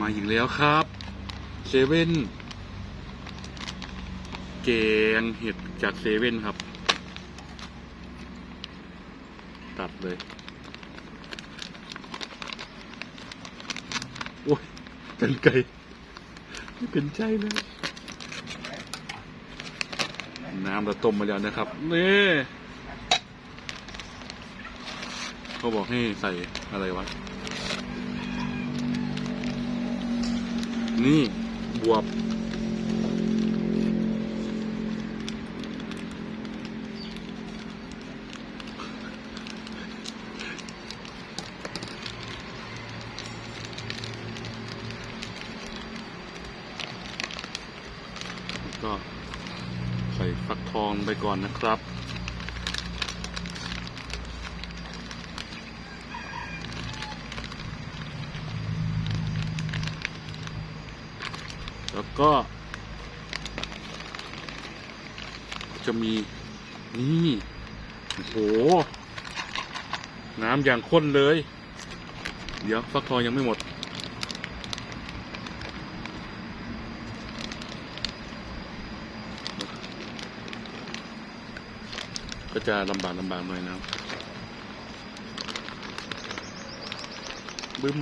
มาอีกแล้วครับเซเว่นแกงเห็ดจากเซเว่นครับ ตัดเลยโอ้ยกันไก่ไม่เป็นใจเลย น้ำเราต้มมาแล้วนะครับนี่เขาบอกให้ใส่อะไรวะ นี่ บวบ ก็ใส่ฟักทองไปก่อนนะครับ ก็ จะมีนี่โอ้โห น้ำอย่างข้นเลย เดี๋ยวฟักทองยังไม่หมด ก็จะลำบากลำบากหน่อยนะบบึ้ม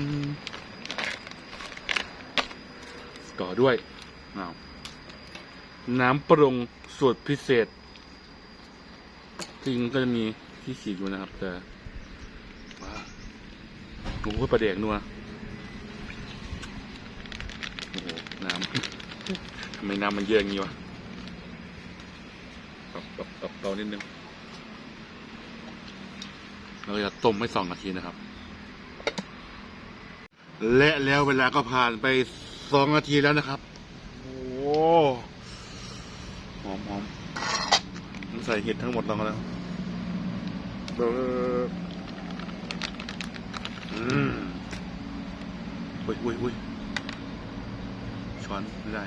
ก่อด้วยอ้าวน้ำปรุงสูตรพิเศษจริงก็จะมีที่ขีดอยู่นะครับ แต่ว้าโอ้โหประเดกนัวโอ้โหน้ำทำไมน้ำมันเยอะอย่างนี้วะปรับปรับปรับเตานิดนึงเราจะต้มให้สองนาทีนะครับ และแล้วเวลาก็ผ่านไป สองนาทีแล้วนะครับ โอ้โหหอมหอมใส่เห็ดทั้งหมดลงแล้วเบอออืมอุ้ยอุ้ยอุ้ยช้อนไม่ได้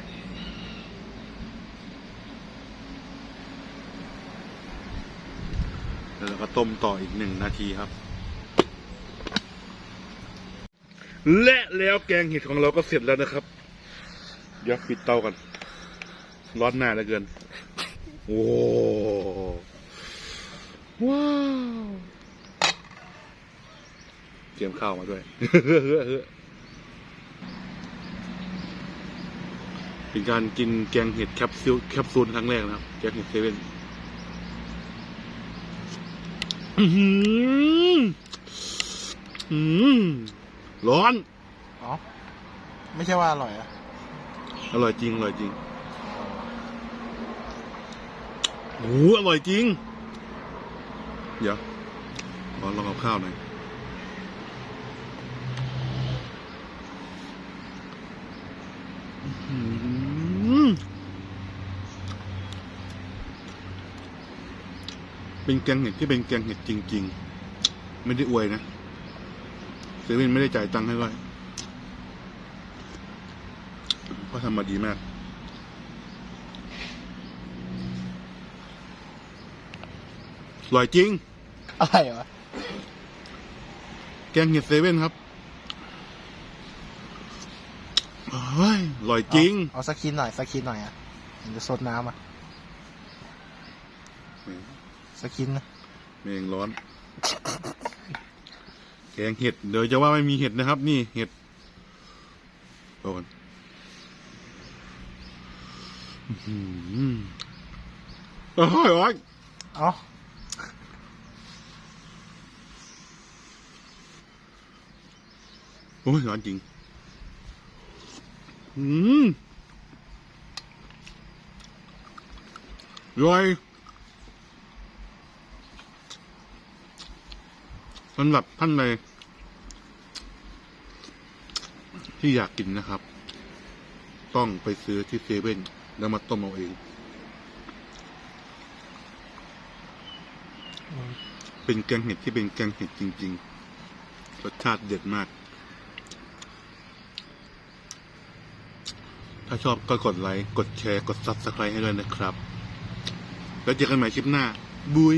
แล้วเราก็ต้มต่ออีกหนึ่งนาทีครับ และแล้วแกงเห็ดของเราก็เสร็จแล้วนะครับ เดี๋ยวปิดเตากัน ร้อนหน้าเหลือเกิน โอ้ว้าวเตรียมข้าวมาด้วยเป็นการกินแกงเห็ดแคปซูลแคปซูลครั้งแรกนะครับ แกงเห็ดเซเว่นอื้อหืออืม ร้อน อ๋อ ไม่ใช่ว่าอร่อยอะอร่อยจริง อร่อยจริงโอ้โหอร่อยจริง เดี๋ยวขอลองกับข้าวหน่อยอื้อหือเป็นแกงเห็ดที่เป็นแกงเห็ดจริง ๆ ไม่ได้อวยนะ เซเว่นไม่ได้จ่ายตังค์ให้ด้วยเขาทำมาดีมาก อร่อยจริง อะไรวะ แกงเห็ดเซเว่นครับเฮ้ยอร่อยจริง เอาสักคินหน่อย สักคินหน่อยอะมันจะสดน้ำอะ สักคินนะ เมงร้อน แกงเห็ด เดี๋ยวจะว่าไม่มีเห็ดนะครับ นี่เห็ดโดนอื้อหือโอ้ยโอ้ยเอาโอ้ยร้อนจริง อืมอร่อย สำหรับท่านใดที่อยากกินนะครับ ต้องไปซื้อที่เซเว่นแล้วมาต้มเอาเอง เป็นแกงเห็ดที่เป็นแกงเห็ดจริง ๆ รสชาติเด็ดมาก ถ้าชอบก็กดไลค์ กดแชร์ กด Subscribe ให้ด้วยนะครับ แล้วเจอกันใหม่คลิปหน้า บุย